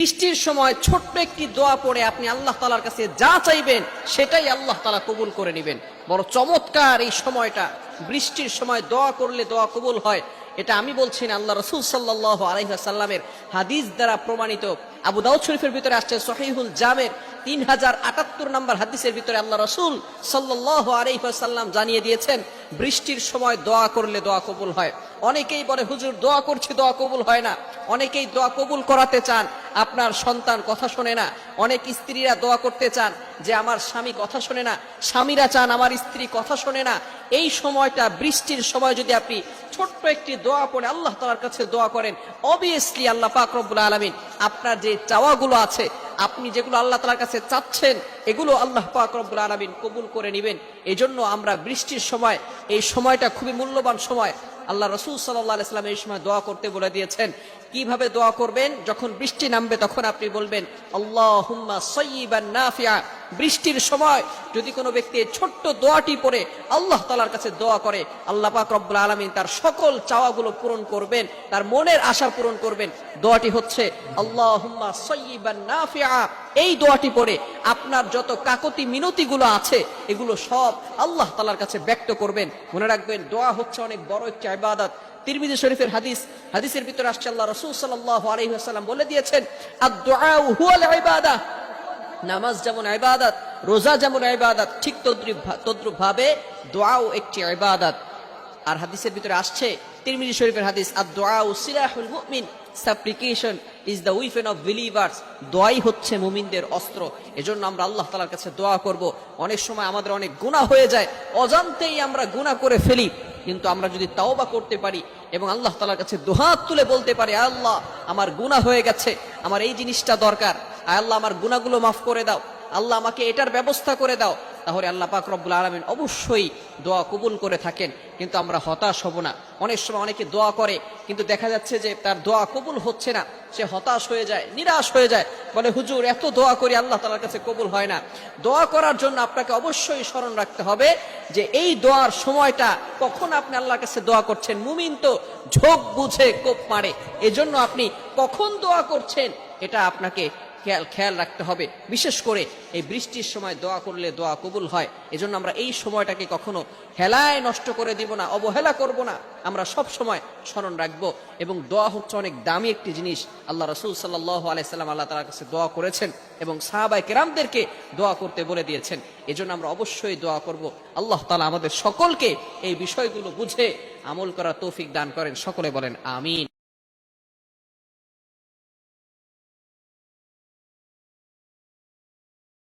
বৃষ্টির সময় ছোট্ট একটি দোয়া পড়ে আপনি আল্লাহ তালার কাছে যা চাইবেন, সেটাই আল্লাহ তালা কবুল করে নেবেন। বড় চমৎকার এই সময়টা। বৃষ্টির সময় দোয়া করলে দোয়া কবুল হয়। এটা আমি বলছি না, আল্লাহ রসুল সাল্লাহ আলহিহাসাল্লামের হাদিস দ্বারা প্রমাণিত। আবু দাউদ শরীফের ভিতরে আসছে সহিহুল জামের তিন হাজার আটাত্তর নম্বর হাদিসের ভিতরে আল্লাহ রসুল সাল্লাহ আলহিহাসাল্লাম জানিয়ে দিয়েছেন, বৃষ্টির সময় দোয়া করলে দোয়া কবুল হয়। অনেকেই বলে, হুজুর, দোয়া করছি, দোয়া কবুল হয় না। অনেকেই দোয়া কবুল করাতে চান আপনার সন্তান কথা শোনে না। অনেক স্ত্রীরা দোয়া করতে চান যে, আমার স্বামী কথা শোনে না। স্বামীরা চান আমার স্ত্রী কথা শোনে না। এই সময়টা, বৃষ্টির সময় যদি আপনি ছোট্ট একটি দোয়া পড়ে, আল্লাহ তালার কাছে দোয়া করেন অবভিয়াসলি আল্লাহ পাক আলমিন আপনার যে চাওয়াগুলো আছে আপনি যেগুলো আল্লাহ তালার কাছে চাচ্ছেন, এগুলো আল্লাহ পাক রব্বুল আলমিন কবুল করে নেবেন। এজন্য আমরা বৃষ্টির সময়, এই সময়টা খুবই মূল্যবান সময়, আল্লাহ রসুল সাল্লাহ ইসলাম এই সময় দোয়া করতে বলে দিয়েছেন। কীভাবে দোয়া করবেন? যখন বৃষ্টি নামবে তখন আপনি বলবেন আল্লাহ হুম্মা সৈবান নাফিয়া বৃষ্টির সময় যদি কোনো ব্যক্তি ছোট্ট দোয়াটি পড়ে, আল্লাহ তালার কাছে দোয়া করে, আল্লাহ পাক রব্বুল আলমিন তার সকল চাওয়াগুলো পূরণ করবেন, তার মনের আশা পূরণ করবেন। দোয়াটি হচ্ছে আল্লাহ এই দোয়াটি পড়ে আপনার যত কাকতি মিনতিগুলো আছে, এগুলো সব আল্লাহ তালার কাছে ব্যক্ত করবেন। মনে রাখবেন, দোয়া হচ্ছে অনেক বড় একটি আবাদত তিরমিজি শরীফের হাদিস, হাদিসের ভিতরে আসছে আল্লাহ রসুল সাল্লাহ আলহিহাসাল্লাম বলে দিয়েছেন, আদ-দুআউ হুয়াল ইবাদা। নামাজ যেমন ইবাদত, রোজা যেমন ইবাদত, ঠিক তদ্রুপ তদ্রুপ ভাবে দোয়াও একটি ইবাদত। আর হাদিসের ভিতরে আসছে, তিরমিজি শরীফের হাদিস আদ-দুআউ সিলাহুল মুমিন supplication is the weapon of believers দোয়াই হচ্ছে মুমিনদের অস্ত্র। এজন্য আমরা আল্লাহ তালার কাছে দোয়া করব। অনেক সময় আমাদের অনেক গুনাহ হয়ে যায়, অজান্তেই আমরা গুনাহ করে ফেলি। কিন্তু আমরা যদি তাওবা করতে পারি এবং আল্লাহ তালার কাছে দোহাত তুলে বলতে পারি, আল্লাহ, আমার গুণা হয়ে গেছে, আমার এই জিনিসটা দরকার। আল্লাহ আমার গুণাগুলো মাফ করে দাও। আল্লাহ আমাকে এটার ব্যবস্থা করে দাও। তাহলে আল্লাহ পাক রব্বুল আলমিন অবশ্যই দোয়া কবুল করে থাকেন। কিন্তু আমরা হতাশ হব না। অনেক সময় অনেকে দোয়া করে, কিন্তু দেখা যাচ্ছে যে তার দোয়া কবুল হচ্ছে না। সে হতাশ হয়ে যায়, নিরাশ হয়ে যায়। বলে, হুজুর, এত দোয়া করি আল্লাহ তালার কাছে কবুল হয় না। দোয়া করার জন্য আপনাকে অবশ্যই স্মরণ রাখতে হবে যে এই দোয়ার সময়টা কখন আপনি আল্লাহর কাছে দোয়া করছেন। মুমিন তো ঝোঁক বুঝে কোপ মারে। এজন্য আপনি কখন দোয়া করছেন, এটা আপনাকে খেয়াল খেয়াল রাখতে হবে। বিশেষ করে এই বৃষ্টির সময় দোয়া করলে দোয়া কবুল হয়। এজন্য আমরা এই সময়টাকে কখনো হেলায় নষ্ট করে দিব না, অবহেলা করব না। আমরা সব সময় স্মরণ রাখব এবং দোয়া হচ্ছে অনেক দামি একটি জিনিস। আল্লাহ রসুল সাল্লাহ আলাইসাল্লাম আল্লাহ তালার কাছে দোয়া করেছেন এবং সাহাবাই কেরামদেরকে দোয়া করতে বলে দিয়েছেন। এজন্য আমরা অবশ্যই দোয়া করব। আল্লাহ তালা আমাদের সকলকে এই বিষয়গুলো বুঝে আমল করা তৌফিক দান করেন। সকলে বলেন, আমিন।